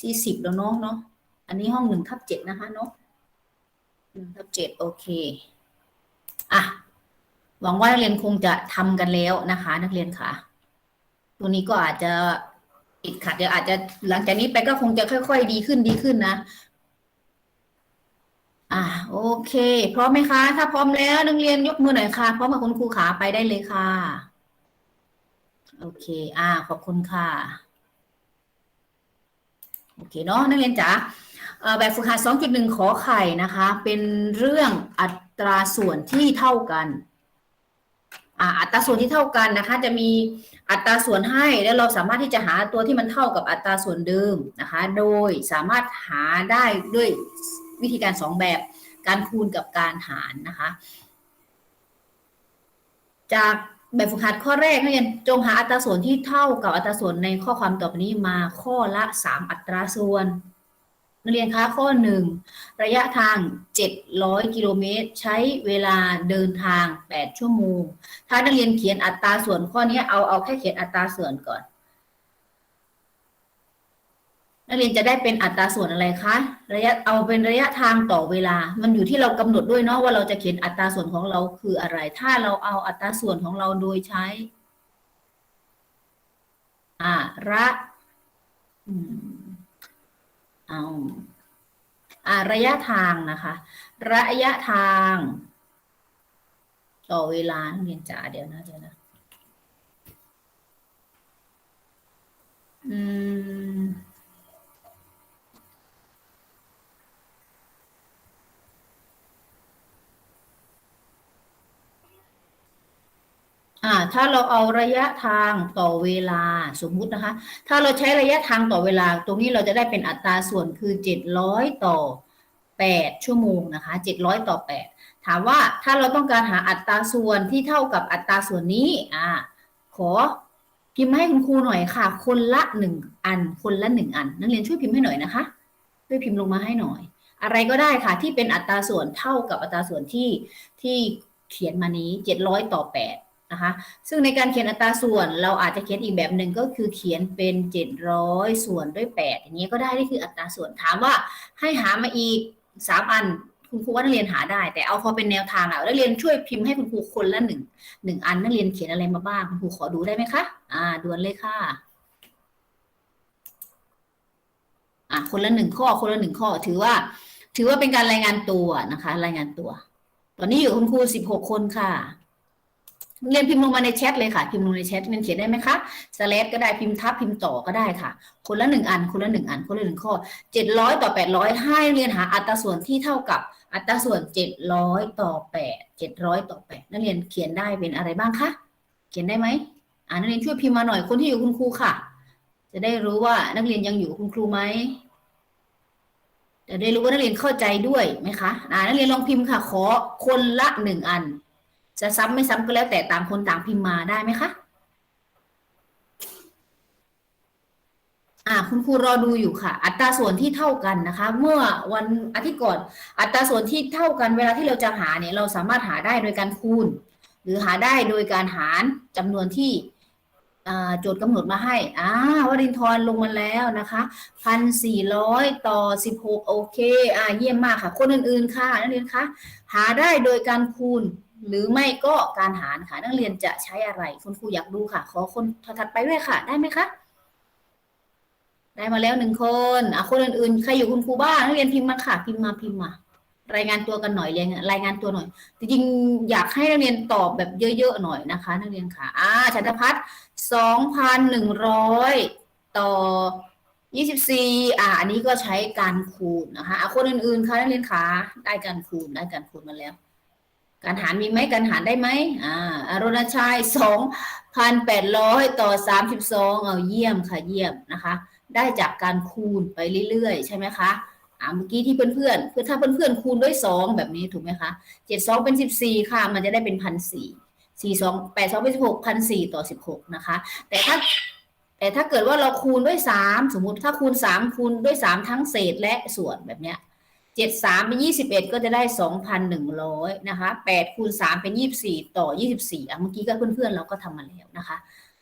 สี่สิบแล้วเนาะเนาะอันนี้ห้องหนึ่งทับเจ็ดนะคะเนาะหนึ่งทับเจ็ดโอเคอะหวังว่านักเรียนคงจะทำกันแล้วนะคะ นักเรียนค่ะตัวนี้ก็อาจจะติดขัดเดี๋ยวอาจจะหลังจากนี้ไปก็คงจะค่อยๆ ดีขึ้นดีขึ้นนะ อะโอเค พร้อมไหมคะ ถ้าพร้อมแล้วนักเรียนยกมือหน่อยค่ะ พร้อมกับคุณครูขาไปได้เลยค่ะ โอเค อ่า ขอบคุณค่ะ โอเคเนาะนักเรียนจ๋าแบบฝึกหัด 2.1 ขอไข่นะคะ เป็นเรื่องอัตราส่วนที่เท่ากันอัตราส่วนที่เท่ากันนะคะ จะมีอัตราส่วนให้แล้วเราสามารถที่จะหาตัวที่มันเท่ากับอัตราส่วนเดิมนะคะ โดยสามารถหาได้ด้วยวิธีการสองแบบการคูณกับการหารนะคะ จาก แบบฝึกหัดข้อแรกนักเรียนจงหาอัตราส่วนที่เท่ากับอัตราส่วนในข้อความต่อไปนี้มาข้อละ 3 อัตราส่วนนักเรียนคะข้อ 1 ระยะทาง 700 กิโลเมตร ใช้เวลาเดินทาง 8 ชั่วโมง ถ้านักเรียนเขียนอัตราส่วนข้อนี้เอาเอาแค่เขียนอัตราส่วนก่อน นักเรียนจะได้เป็นอัตราส่วนอะไรคะ ระยะเอาเป็นระยะทางต่อเวลา มันอยู่ที่เรากำหนดด้วยเนาะว่าเราจะเขียนอัตราส่วนของเราคืออะไร ถ้าเราเอาอัตราส่วนของเราโดยใช้อ่าระเอาอ่าระยะทางนะคะ ระยะทาง ต่อเวลานักเรียนจ๋าเดี๋ยวนะเดี๋ยวนะ อืม อ่าถ้าเราเอาระยะทางต่อเวลาสมมุตินะคะ ถ้าเราใช้ระยะทางต่อเวลา ตรงนี้เราจะได้เป็นอัตราส่วนคือ 700 ต่อ 8 ชั่วโมงนะคะ 700 ต่อ 8 ถามว่าถ้าเราต้องการหาอัตราส่วนที่เท่ากับอัตราส่วนนี้อ่าขอพิมพ์ให้คุณครูหน่อยค่ะ คนละหนึ่งอัน คนละหนึ่งอัน นักเรียนช่วยพิมพ์ให้หน่อยนะคะ ช่วยพิมพ์ลงมาให้หน่อย อะไรก็ได้ค่ะที่เป็นอัตราส่วนเท่ากับอัตราส่วนที่ที่เขียนมานี้ 700 ต่อ 8 นะคะซึ่งในการเขียนอัตราส่วนเราอาจจะเขียนอีกแบบหนึ่งก็คือเขียนเป็น 700 ส่วนด้วย 8 อย่างนี้ก็ได้นี่คืออัตราส่วนถามว่าให้หามาอีก 3 อันคุณครูว่านักเรียนหาได้ แต่เอาพอเป็นแนวทางอะนักเรียนช่วยพิมพ์ให้คุณครูคนละหนึ่งหนึ่งอันนักเรียนเขียนอะไรมาบ้างคุณครูขอดูได้ไหมคะอ่าด่วนเลยค่ะอะคนละหนึ่งข้อคนละหนึ่งข้อถือว่า ถือว่าเป็นการรายงานตัวนะคะ รายงานตัว ตอนนี้อยู่คุณครูสิบหกคนค่ะ เรียนพิมพ์ลงมาในแชทเลยค่ะ พิมพ์ลงในแชทเรียนเขียนได้ไหมคะสแลดก็ได้พิมพ์ทับพิมพ์ต่อก็ได้ค่ะ คนละหนึ่งอัน คนละหนึ่งอัน คนละหนึ่งข้อเจ็ดร้อยต่อแปดร้อยให้เรียนหาอัตราส่วนที่เท่ากับอัตราส่วนเจ็ดร้อยต่อแปดเจ็ดร้อยต่อแปดนักเรียนเขียนได้เป็นอะไรบ้างคะเขียนได้ไหมอ่านักเรียนช่วยพิมพ์มาหน่อยคนที่อยู่คุณครูค่ะ จะได้รู้ว่านักเรียนยังอยู่คุณครูไหมจะได้รู้ว่านักเรียนเข้าใจด้วยไหมคะอ่านักเรียนลองพิมพ์ค่ะ ขอคนละหนึ่งอัน จะซ้ำไม่ซ้ำก็แล้วแต่ต่างคนต่างพิมพ์มาได้ไหมคะอ่าคุณครูรอดูอยู่ค่ะ อัตราส่วนที่เท่ากันนะคะ เมื่อวันอาทิตย์ก่อน อัตราส่วนที่เท่ากันเวลาที่เราจะหาเนี่ยเราสามารถหาได้โดยการคูณ หรือหาได้โดยการหารจำนวนที่โจทย์กำหนดมาให้อ่าวรินทร์ลงมาแล้วนะคะพันสี่ร้อยต่อสิบหกโอเค อ่าเยี่ยมมากค่ะ คนอื่นๆค่ะนักเรียนคะหาได้โดยการคูณ หรือไม่ก็การหารค่ะนักเรียนจะใช้อะไร คุณครูอยากดูค่ะ ขอคนถัดไปด้วยค่ะ ได้ไหมคะ ได้มาแล้วหนึ่งคนอะคนอื่นๆ ใครอยู่คุณครูบ้างนักเรียนพิมพ์มาค่ะ พิมพ์มาพิมพ์มารายงานตัวกันหน่อยเรียนรายงานตัวหน่อยจริงอยากให้นักเรียนตอบแบบเยอะๆหน่อยนะคะ นักเรียนค่ะอ่าชันทพัฒน์สองพันหนึ่งร้อยต่อยี่สิบสี่อ่าอันนี้ก็ใช้การคูณนะคะอะคนอื่นๆค่ะนักเรียนค่ะได้การคูณได้การคูณมาแล้ว การหารมีไหมการหารได้ไหมอ่าอรุณชัยสองพันแปดร้อยต่อสามสิบสองเอาเยี่ยมค่ะเยี่ยมนะคะ ได้จากการคูณไปเรื่อยๆ ใช่ไหมคะอ่าเมื่อกี้ที่เพื่อนๆคือถ้าเพื่อนๆคูณด้วยสองแบบนี้ถูกไหมคะเจ็ดสองเป็นสิบสี่ค่ะ มันจะได้เป็นพันสี่สี่สองแปดสองเป็นสิบหกพันสี่ต่อสิบหกนะคะ แต่ถ้าแต่ถ้าเกิดว่าเราคูณด้วยสามสมมติถ้าคูณสามคูณด้วยสามทั้งเศษและส่วนแบบเนี้ย เจ็ดสามเป็นยี่สิบเอ็ดก็จะได้สองพันหนึ่งร้อยนะคะแปดคูณสามเป็นยี่สิบสี่ต่อยี่สิบสี่อะเมื่อกี้ก็เพื่อนๆเราก็ทำมาแล้วนะคะ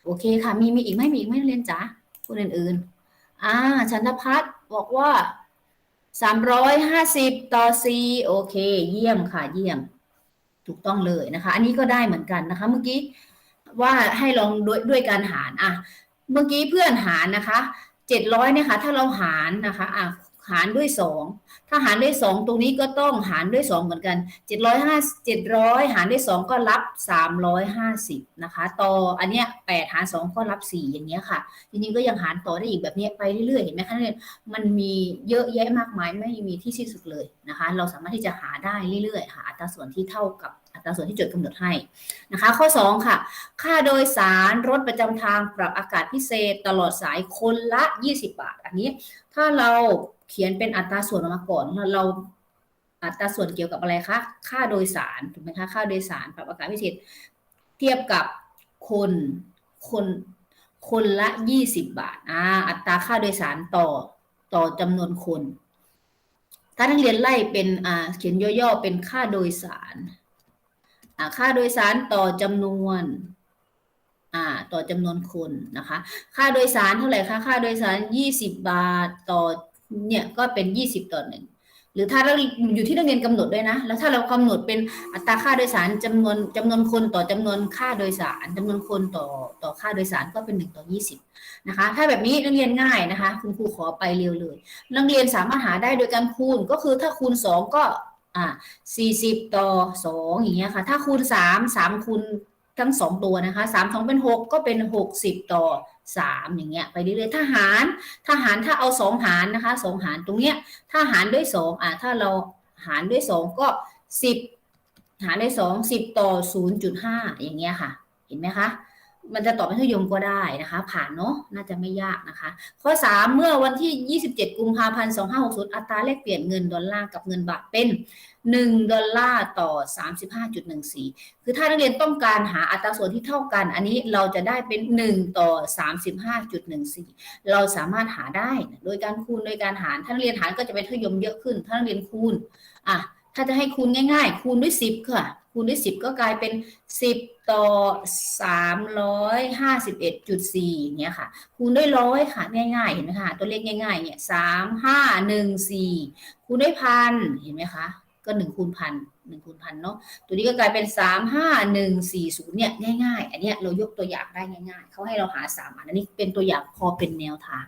โอเคค่ะ มีมีอีกไหมมีอีกไหมเรียนจ๋าคนอื่นๆอ่าชันทพัฒน์บอกว่าสามร้อยห้าสิบต่อสี่โอเค เยี่ยมค่ะ เยี่ยม ถูกต้องเลยนะคะ อันนี้ก็ได้เหมือนกันนะคะ เมื่อกี้ว่าให้ลองด้วยด้วยการหารอะเมื่อกี้เพื่อนหารนะคะเจ็ดร้อยเนี่ยค่ะถ้าเราหารนะคะอะ หารด้วยสองถ้าหารด้วยสองตรงนี้ก็ต้องหารด้วยสองเหมือนกันเจ็ดร้อยห้าเจ็ดร้อยหารด้วยสองก็รับสามร้อยห้าสิบนะคะต่ออันเนี้ยแปดหารสองก็รับสี่อย่างเงี้ยค่ะจริงๆก็ยังหารต่อได้อีกแบบเนี้ยไปเรื่อยๆเห็นไหมคะนเรียนมันมีเยอะแยะมากมายไม่มีที่สิ้นสุดเลยนะคะ เราสามารถที่จะหาได้เรื่อยๆค่ะอัตราส่วนที่เท่ากับอัตราส่วนที่โจทย์กำหนดให้นะคะ ข้อ 2 ค่ะ ค่าโดยสารรถประจำทางปรับอากาศพิเศษตลอดสายคนละ 20 บาท อันนี้ ถ้าเรา เขียนเป็นอัตราส่วนออกมาก่อนเราอัตราส่วนเกี่ยวกับอะไรคะ ค่าโดยสารถูกไหมคะ ค่าโดยสารปรับอากาศพิเศษเทียบกับคนคนคนละ 20 บาทอ่าอัตราค่าโดยสารต่อต่อจำนวนคน ถ้านักเรียนไล่เป็นอ่าเขียนย่อๆเป็นค่าโดยสารอ่าค่าโดยสารต่อจำนวนอ่าต่อจำนวนคนนะคะ ค่าโดยสารเท่าไหร่คะค่าโดยสาร 20 บาทต่อ เนี่ยก็เป็น 20 ต่อหนึ่งหรือถ้าเราอยู่ที่นักเรียนกำหนดด้วยนะ แล้วถ้าเรากำหนดเป็นอัตราค่าโดยสารจำนวนจำนวนคนต่อจำนวนค่าโดยสารจำนวนคนต่อต่อค่าโดยสารก็เป็น1ต่อ20นะคะ ถ้าแบบนี้นักเรียนง่ายนะคะ คุณครูขอไปเร็วเลย นักเรียนสามารถหาได้โดยการคูณก็คือถ้าคูณ 2 ก็อ่า40 ต่อ 2 อย่างเงี้ยค่ะ ถ้าคูณ 3 3คูณทั้งสองตัวนะคะสามสองเป็นหกก็เป็นหกสิบต่อ สามอย่างเงี้ยไปเรื่อยๆถ้าหารถ้าหารถ้าเอาสองหารนะคะสองหารตรงเนี้ยถ้าหารด้วยสองอะถ้าเราหารด้วยสองก็สิบหารด้วยสองสิบต่อศูนย์จุดห้าอย่างเงี้ยค่ะ เห็นไหมคะ มันจะตอบเป็นทุยมก็ได้นะคะ ผ่านเนาะน่าจะไม่ยากนะคะ ข้อ 3 เมื่อวันที่ 27 กุมภาพันธ์ 2560 อัตราแลกเปลี่ยนเงินดอลลาร์กับเงินบาทเป็น 1 ดอลลาร์ต่อ 35.14 คือถ้านักเรียนต้องการหาอัตราส่วนที่เท่ากัน อันนี้เราจะได้เป็น 1 ต่อ 35.14 เราสามารถหาได้โดยการคูณโดยการหารถ้านักเรียนหารก็จะเป็นทุยมเยอะขึ้นถ้านักเรียนคูณอะถ้าจะให้คูณง่าย ๆ คูณด้วย 10 ค่ะ คูณด้วย 10 ก็กลายเป็น 10 ต่อ 351.4อย่างเงี้ยค่ะ คูณด้วยร้อยค่ะง่ายๆ เห็นไหมคะตัวเลขง่ายๆเนี่ย3 5 1 4 คูณด้วยพันเห็นไหมคะก็1คูณพัน1คูณพันเนาะตัวนี้ก็กลายเป็น 3 5 1 4 0เนี่ยง่ายๆ อันเนี้ยเรายกตัวอย่างได้ง่าย ๆเขาให้เราหา3อันอันนี้เป็นตัวอย่างพอเป็นแนวทาง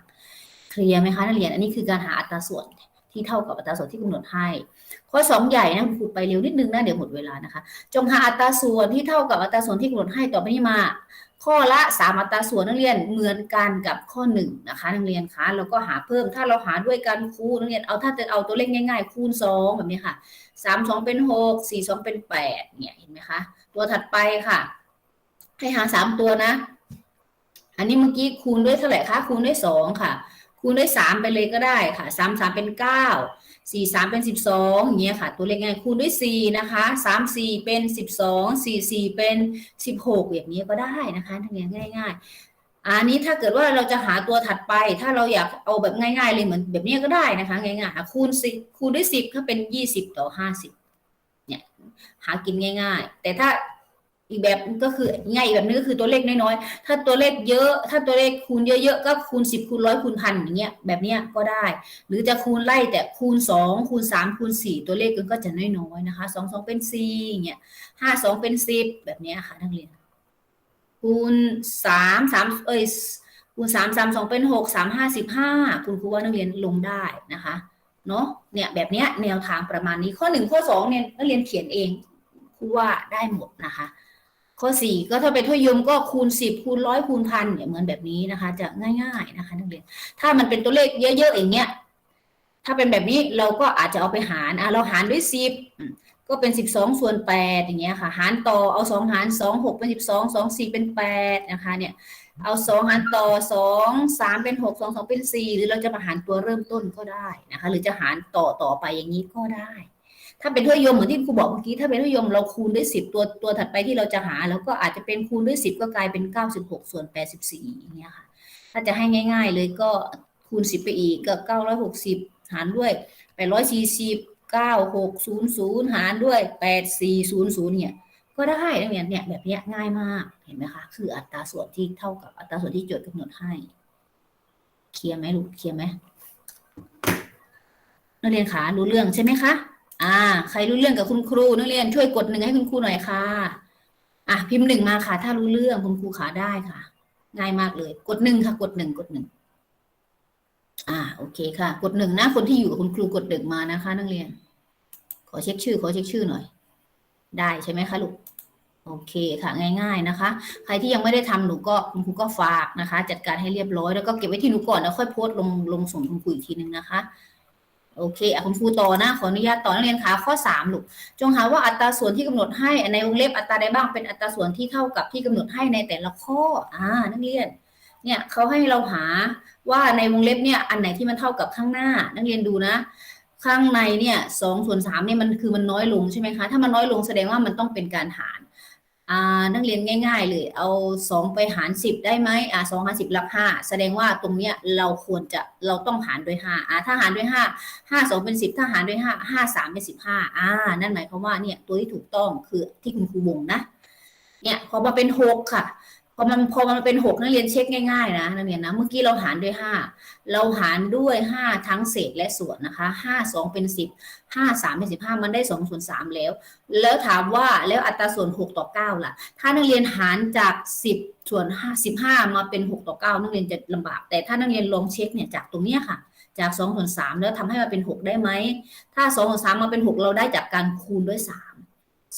เคลียร์ไหมคะนักเรียนอันนี้คือการหาอัตราส่วนที่เท่ากับอัตราส่วนที่กำหนดให้ ข้อ 2 ใหญ่นะครูไปเร็วนิดนึงนะเดี๋ยวหมดเวลานะคะ จงหาอัตราส่วนที่เท่ากับอัตราส่วนที่กำหนดให้ต่อไปนี้มา ข้อละ3อัตราส่วนนักเรียนเหมือนกันกับข้อ1นะคะนักเรียนคะแล้วก็หาเพิ่มถ้าเราหาด้วยกันคูณนักเรียนเอาถ้าจะเอาตัวเลขง่ายๆ คูณ 2 แบบนี้ค่ะ 3 2 เป็น 6 4 2 เป็น8เนี่ยเห็นไหมคะ ตัวถัดไปค่ะ ให้หา 3 ตัวนะ อันนี้เมื่อกี้คูณด้วยเท่าไหร่คะคูณด้วย2ค่ะ คูณด้วย3ไปเลยก็ได้ค่ะ3 3เป็น9 สี่สามเป็นสิบสองอย่างเงี้ยค่ะ ตัวเลขง่ายคูณด้วยสี่นะคะสามสี่เป็นสิบสองสี่สี่เป็นสิบหกอย่างนี้ก็ได้นะคะทำง่ายง่าย ๆ อันนี้ถ้าเกิดว่าเราจะหาตัวถัดไป ถ้าเราอยากเอาแบบง่าย ๆ เลยเหมือนแบบนี้ก็ได้นะคะ ง่ายๆหาคูณสิคูณด้วยสิบก็เป็นยี่สิบต่อห้าสิบเนี่ยหากินง่าย ๆ แต่ถ้า อีกแบบก็คือง่ายอีกแบบนึงก็คือตัวเลขน้อยๆ ถ้าตัวเลขเยอะ ถ้าตัวเลขคูณเยอะๆ ก็คูณสิบคูณร้อยคูณพันอย่างเงี้ยแบบเนี้ยก็ได้ หรือจะคูณไล่แต่คูณสองคูณสามคูณสี่ตัวเลขก็จะน้อยๆนะคะสองสองเป็นสี่อย่างเงี้ยห้าสองเป็นสิบแบบเนี้ยค่ะนักเรียน คูณสามสามเอ้ยคูณสามสามสองเป็นหกสามห้าสิบห้าคุณครูว่านักเรียนลงได้นะคะเนาะเนี่ยแบบเนี้ยแนวทางประมาณนี้ข้อหนึ่งข้อสองเนี่ยนักเรียนเขียนเองครูว่าได้หมดนะคะ ข้อสี่ก็ถ้าเป็นทวยมก็คูณสิบคูณร้อยคูณพันเนี่ยเหมือนแบบนี้นะคะ จะง่ายๆนะคะนักเรียนถ้ามันเป็นตัวเลขเยอะ ๆ อย่างเงี้ยถ้าเป็นแบบนี้เราก็อาจจะเอาไปหารอะเราหารด้วยสิบก็เป็นสิบสองส่วนแปดอย่างเงี้ยค่ะ หารต่อเอาสองหารสองหกเป็นสิบสองสองสี่เป็นแปดนะคะเนี่ยเอาสองหารต่อสองสามเป็นหกสองสองเป็นสี่หรือเราจะมาหารตัวเริ่มต้นก็ได้นะคะ หรือจะหารต่อต่อไปอย่างนี้ก็ได้ ถ้าเป็นถ้วยยมเหมือนที่ครูบอกเมื่อกี้ถ้าเป็นถ้วยยมเราคูณด้วยสิบตัวตัวถัดไปที่เราจะหา แล้วก็อาจจะเป็นคูณด้วยสิบก็กลายเป็นเก้าสิบหกส่วนแปดสิบสี่อย่างเงี้ยค่ะ ถ้าจะให้ง่าย ๆ เลยก็คูณสิบไปอีกก็เก้าร้อยหกสิบหารด้วยแปดร้อยสี่สิบเก้าหกศูนย์ศูนย์หารด้วยแปดสี่ศูนย์ศูนย์เนี่ย ก็ได้นักเรียนเนี่ยแบบเนี้ยง่ายมากเห็นไหมคะ คืออัตราส่วนที่เท่ากับอัตราส่วนที่โจทย์กำหนดให้ เคลียร์ไหมลูกเคลียร์ไหมนักเรียนขารู้เรื่องใช่ไหมคะ อ่า ใครรู้เรื่องกับคุณครูนักเรียนช่วยกดหนึ่งให้คุณครูหน่อยค่ะอะพิมพ์หนึ่งมาค่ะ ถ้ารู้เรื่องคุณครูขาได้ค่ะ ง่ายมากเลย กดหนึ่งค่ะ กดหนึ่งกดหนึ่งอ่า โอเคค่ะ กดหนึ่งนะคนที่อยู่กับคุณครูกดหนึ่งมานะคะ นักเรียน ขอเช็คชื่อ ขอเช็คชื่อหน่อย ได้ใช่ไหมคะลูกโอเคค่ะง่าย ๆนะคะ ใครที่ยังไม่ได้ทำหนูก็คุณครูก็ฝากนะคะ จัดการให้เรียบร้อยแล้วก็เก็บไว้ที่หนูก่อนแล้วค่อยโพสต์ลงลงส่งคุณครูอีกทีนึงนะคะ โอเคอะคุณครูต่อนะ ขออนุญาตต่อนักเรียนคะข้อสามลูกจงหาว่าอัตราส่วนที่กำหนดให้ในวงเล็บอัตราใดบ้างเป็นอัตราส่วนที่เท่ากับที่กำหนดให้ในแต่ละข้ออ่านักเรียนเนี่ยเขาให้เราหาว่าในวงเล็บเนี่ยอันไหนที่มันเท่ากับข้างหน้า นักเรียนดูนะ ข้างในเนี่ยสองส่วนสามเนี่ยมันคือมันน้อยลงใช่ไหมคะถ้ามันน้อยลงแสดงว่ามันต้องเป็นการหาร นักเรียนง่าย ๆ เลย เอาสองไปหารสิบได้ไหมอ่าสองหารสิบรับห้าแสดงว่าตรงเนี้ยเราควรจะเราต้องหารด้วยห้าอ่าถ้าหารด้วยห้าห้าสองเป็นสิบถ้าหารด้วยห้าห้าสามเป็นสิบห้าอ่านั่นหมายความว่าเนี่ยตัวที่ถูกต้องคือที่คุณครูวงนะเนี่ยพอมาเป็นหกค่ะ อมันพอมันเป็นหกนักเรียนเช็คง่ายๆนะนักเรียนนะเมื่อกี้เราหารด้วยห้าเราหารด้วยห้าทั้งเศษและส่วนนะคะห้าสองเป็นสิบห้าสามเป็นสิบห้ามันได้สองส่วนสามแล้ว แล้วถามว่าแล้วอัตราส่วนหกต่อเก้าล่ะ ถ้านักเรียนหารจากสิบส่วนห้าสิบห้ามาเป็นหกต่อเก้านักเรียนจะลำบาก แต่ถ้านักเรียนลองเช็คเนี่ยจากตรงเนี้ยค่ะ จากสองส่วนสามแล้วทำให้มันเป็นหกได้ไหมถ้าสองส่วนสามมาเป็นหกเราได้จากการคูณด้วยสาม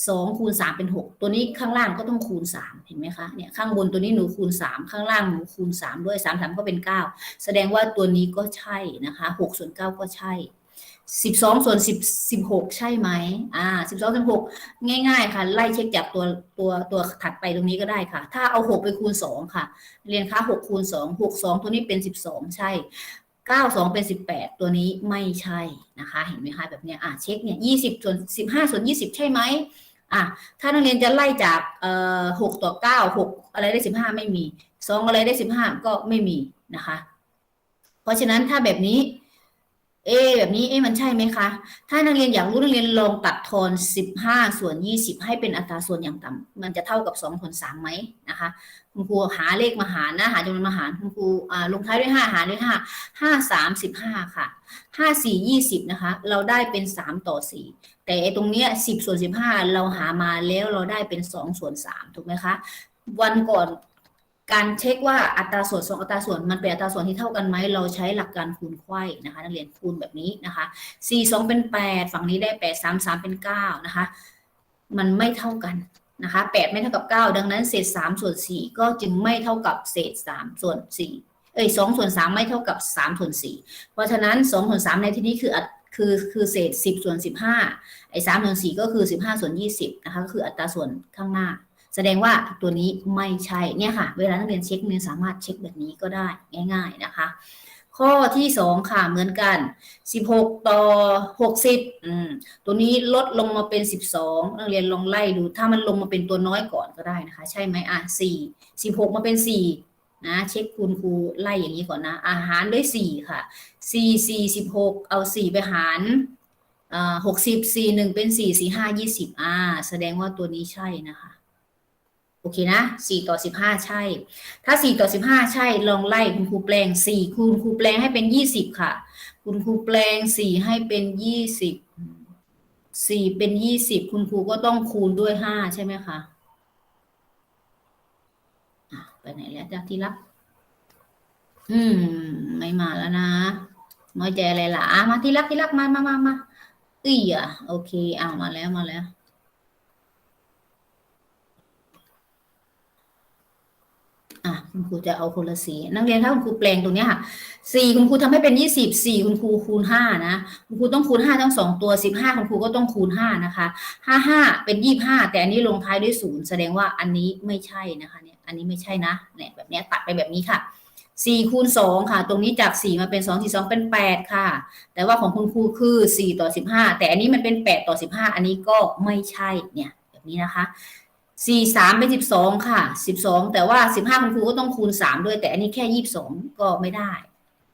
สองคูณสามเป็นหกตัวนี้ข้างล่างก็ต้องคูณสามเห็นไหมคะเนี่ยข้างบนตัวนี้หนูคูณสามข้างล่างหนูคูณสามด้วยสามสามก็เป็นเก้าแสดงว่าตัวนี้ก็ใช่นะคะหกส่วนเก้าก็ใช่สิบสองส่วนสิบสิบหกใช่ไหมอ่าสิบสองส่วนหกง่ายๆ ค่ะ ไล่เช็คจากตัวตัวตัวถัดไปตรงนี้ก็ได้ค่ะ ถ้าเอาหกไปคูณสองค่ะ เรียนค่าหกคูณสองหกสองตัวนี้เป็นสิบสองใช่ เก้าสองเป็นสิบแปดตัวนี้ไม่ใช่นะคะ เห็นไหมคะแบบเนี้ยอะเช็คเนี่ยยี่สิบส่วนสิบห้าส่วนยี่สิบใช่ไหมอะถ้านักเรียนจะไล่จากเอ่อหกต่อเก้าหกอะไรได้สิบห้าไม่มีสองอะไรได้สิบห้าก็ไม่มีนะคะ เพราะฉะนั้นถ้าแบบนี้ เอแบบนี้เอมันใช่ไหมคะ ถ้านักเรียนอยากรู้นักเรียนลองตัดทอนสิบห้าส่วนยี่สิบให้เป็นอัตราส่วนอย่างต่ำมันจะเท่ากับสองส่วนสามไหมนะคะ คุณครูหาเลขมาหารนะหาจำนวนมาหารคุณครูอ่าลงท้ายด้วยห้าหารด้วยห้าห้าสามสิบห้าค่ะห้าสี่ยี่สิบนะคะ เราได้เป็นสามต่อสี่แต่ตรงเนี้ยสิบส่วนสิบห้าเราหามาแล้วเราได้เป็นสองส่วนสามถูกไหมคะ วันก่อน การเช็คว่าอัตราส่วนสองอัตราส่วนมันเป็นอัตราส่วนที่เท่ากันไหมเราใช้หลักการคูณไขว้นะคะนักเรียนคูณแบบนี้นะคะสี่สองเป็นแปดฝั่งนี้ได้แปดสามสามเป็นเก้านะคะ มันไม่เท่ากันนะคะแปดไม่เท่ากับเก้าดังนั้นเศษสามส่วนสี่ก็จึงไม่เท่ากับเศษสามส่วนสี่เอ้ยสองส่วนสามไม่เท่ากับสามส่วนสี่เพราะฉะนั้นสองส่วนสามในที่นี้คืออัคือคือเศษสิบส่วนสิบห้าไอ้สามส่วนสี่ก็คือสิบห้าส่วนยี่สิบนะคะก็คืออัตราส่วนข้างหน้า แสดงว่าตัวนี้ไม่ใช่เนี่ยค่ะ เวลานักเรียนเช็คเรียนสามารถเช็คแบบนี้ก็ได้ง่าย ๆนะคะ ข้อที่สองค่ะเหมือนกันสิบหกต่อหกสิบอืมตัวนี้ลดลงมาเป็นสิบสองนักเรียนลองไล่ดูถ้ามันลงมาเป็นตัวน้อยก่อนก็ได้นะคะ ใช่ไหมอะสี่สิบหกมาเป็นสี่นะเช็คคูณครูไล่อย่างนี้ก่อนนะ อาหารด้วยสี่ค่ะสี่สี่สิบหกเอาสี่ไปหารอ่าหกสิบสี่หนึ่งเป็นสี่สี่ห้ายี่สิบอ่าแสดงว่าตัวนี้ใช่นะคะ โอเคนะสี่ต่อสิบห้าใช่ ถ้าสี่ต่อสิบห้าใช่ ลองไล่คุณครูแปลงสี่คูณครูแปลงให้เป็นยี่สิบค่ะ คุณครูแปลงสี่ให้เป็นยี่สิบสี่เป็นยี่สิบคุณครูก็ต้องคูณด้วยห้าใช่ไหมคะไปไหนแล้วจ้าที่รักอืม ไม่มาแล้วนะน้อยใจอะไรล่ะมาที่รักที่รักมามามามาอีอะโอเคเอามาแล้วมาแล้ว อะคุณครูจะเอาคนละสีนักเรียนถ้าคุณครูแปลงตรงนี้ค่ะสี่คุณครูทำให้เป็นยี่สิบสี่คุณครูคูณห้านะคุณครูต้องคูณห้าทั้งสองตัวสิบห้าคุณครูก็ต้องคูณห้านะคะห้าห้าเป็นยี่ห้าแต่อันนี้ลงท้ายด้วยศูนย์แสดงว่าอันนี้ไม่ใช่นะคะเนี่ยอันนี้ไม่ใช่นะเนี่ยแบบนี้ตัดไปแบบนี้ค่ะสี่คูณสองค่ะ ตรงนี้จากสี่มาเป็นสองสี่สองเป็นแปดค่ะ แต่ว่าของคุณครูคือสี่ต่อสิบห้าแต่อันนี้มันเป็นแปดต่อสิบห้าอันนี้ก็ไม่ใช่เนี่ย แบบนี้นะคะ สี่สามเป็นสิบสองค่ะสิบสองแต่ว่าสิบห้าคุณครูก็ต้องคูณสามด้วย แต่อันนี้แค่ยี่สิบสองก็ไม่ได้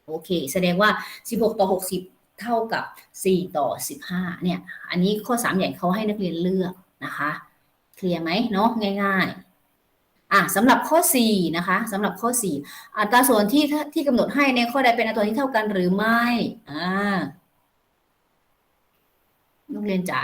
โอเค แสดงว่าสิบหกต่อหกสิบเท่ากับสี่ต่อสิบห้าเนี่ย อันนี้ข้อสามใหญ่เขาให้นักเรียนเลือกนะคะเคลียร์ไหมเนาะง่ายอะสำหรับข้อ 4 นะคะสำหรับข้อ 4 อัตราส่วนที่ที่กำหนดให้ในข้อใดเป็นอัตราส่วนที่เท่ากันหรือไม่อ่า นักเรียนจ๋า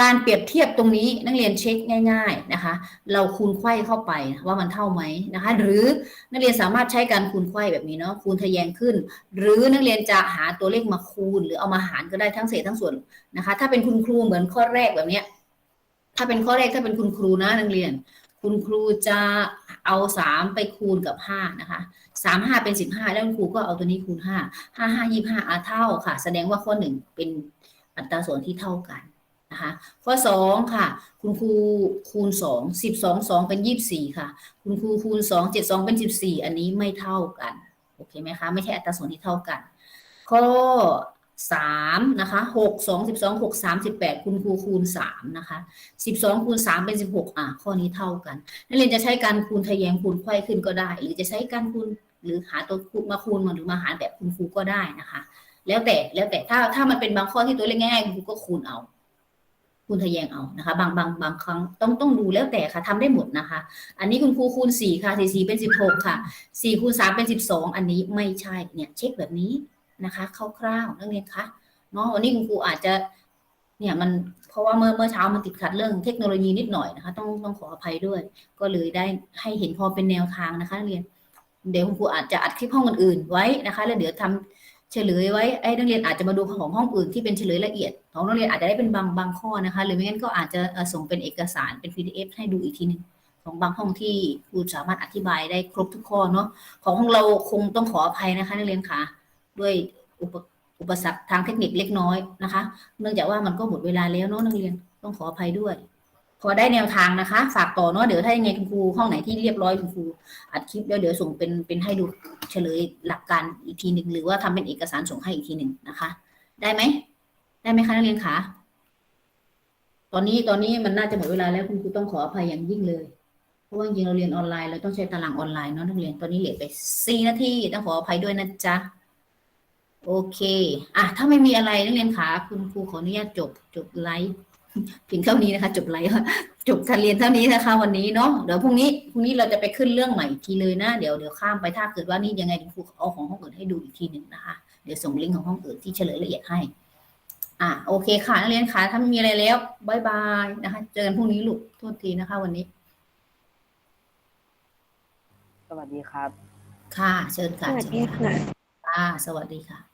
การเปรียบเทียบตรงนี้นักเรียนเช็คง่าย ๆนะคะ เราคูณไขว้เข้าไปว่ามันเท่าไหมนะคะ หรือนักเรียนสามารถใช้การคูณไขว้แบบนี้เนาะคูณทะแยงขึ้น หรือนักเรียนจะหาตัวเลขมาคูณ หรือเอามาหารก็ได้ทั้งเศษทั้งส่วนนะคะ ถ้าเป็นคุณครูเหมือนข้อแรกแบบเนี้ยถ้าเป็นข้อแรกถ้าเป็นคุณครูนะนักเรียน คุณครูจะเอาสามไปคูณกับห้านะคะสามห้าเป็นสิบห้าแล้วคุณครูก็เอาตัวนี้คูณห้าห้าห้ายี่ห้าอาเท่าค่ะ แสดงว่าข้อหนึ่งเป็น อัตราส่วนที่เท่ากันนะคะข้อสองค่ะ คุณครูคูณสองสิบสองสองเป็นยี่สิบสี่ค่ะ คุณครูคูณสองเจ็ดสองเป็นสิบสี่อันนี้ไม่เท่ากันโอเคไหมคะไม่ใช่อัตราส่วนที่เท่ากัน ข้อสามนะคะหกสองสิบสองหกสามสิบแปดคุณครูคูณสามนะคะสิบสองคูณสามเป็นสิบหกอะ ข้อนี้เท่ากัน นักเรียนจะใช้การคูณทะแยงคูณไขว้ขึ้นก็ได้ หรือจะใช้การคูณหรือหาตัวคูณมาคูณมาหรือมาหารแบบคุณครูก็ได้นะคะ แล้วแต่แล้วแต่ถ้าถ้ามันเป็นบางข้อที่ตัวเลขง่ายๆคุณครูก็คูณเอา คูณทะแยงเอานะคะ บางบางบางครั้งต้องต้องดูแล้วแต่ค่ะทำได้หมดนะคะ อันนี้คุณครูคูณสี่ค่ะสี่สี่เป็นสิบหกค่ะสี่คูณสามเป็นสิบสองอันนี้ไม่ใช่เนี่ย เช็คแบบนี้นะคะคร่าวๆนักเรียนคะเนาะวันนี้คุณครูอาจจะเนี่ยมันเพราะว่าเมื่อเมื่อเช้ามันติดขัดเรื่องเทคโนโลยีนิดหน่อยนะคะ ต้องต้องขออภัยด้วย ก็เลยได้ให้เห็นพอเป็นแนวทางนะคะนักเรียน เดี๋ยวคุณครูอาจจะอัดคลิปห้องอื่นๆไว้นะคะ แล้วเดี๋ยวทำ เฉลยไว้ไอ้นักเรียนอาจจะมาดูของห้องอื่นที่เป็นเฉลยละเอียด ของนักเรียนอาจจะได้เป็นบางบางข้อนะคะ หรือไม่งั้นก็อาจจะส่งเป็นเอกสารเป็น PDF ให้ดูอีกทีหนึงของบางห้องที่ครูสามารถอธิบายได้ครบทุกข้อเนาะของห้องเราคงต้องขออภัยนะคะนักเรียนค่ะด้วยอุปอุปสรรคทางเทคนิคเล็กน้อยนะคะ เนื่องจากว่ามันก็หมดเวลาแล้วเนาะนักเรียนต้องขออภัยด้วย พอได้แนวทางนะคะ ฝากต่อเนาะเดี๋ยวถ้ายังไงคุณครูห้องไหนที่เรียบร้อยคุณครูอัดคลิปแล้วเดี๋ยวส่งเป็นเป็นให้ดูเฉลยหลักการอีกทีหนึ่งหรือว่าทำเป็นเอกสารส่งให้อีกทีหนึ่งนะคะ ได้ไหมได้ไหมคะนักเรียนคะตอนนี้ตอนนี้มันน่าจะหมดเวลาแล้วคุณครูต้องขออภัยอย่างยิ่งเลย เพราะว่าจริงเราเรียนออนไลน์เราต้องใช้ตารางออนไลน์เนาะนักเรียนตอนนี้เหลือไปสี่นาทีต้องขออภัยด้วยนะจ๊ะโอเค อะ ถ้าไม่มีอะไรนักเรียนขาคุณครูขออนุญาตจบจบไลฟ์ เพียงเท่านี้นะคะ จบไลฟ์จบการเรียนเท่านี้นะคะ วันนี้เนาะเดี๋ยวพรุ่งนี้พรุ่งนี้เราจะไปขึ้นเรื่องใหม่อีกทีเลยนะเดี๋ยวเดี๋ยวข้ามไปถ้าเกิดว่านี่ยังไงคุณครูเอาของห้องอื่นให้ดูอีกทีหนึ่งนะคะเดี๋ยวส่งลิงก์ของห้องอื่นที่เฉลยละเอียดให้ อะโอเคค่ะนักเรียนขาถ้าไม่มีอะไรแล้วบายบายนะคะ เจอกันพรุ่งนี้ลูกโทษทีนะคะ วันนี้ สวัสดีครับ ค่ะ เชิญสค่ะวัสเชิญดีค่ะค่ะ ค่ะ สวัสดีค่ะ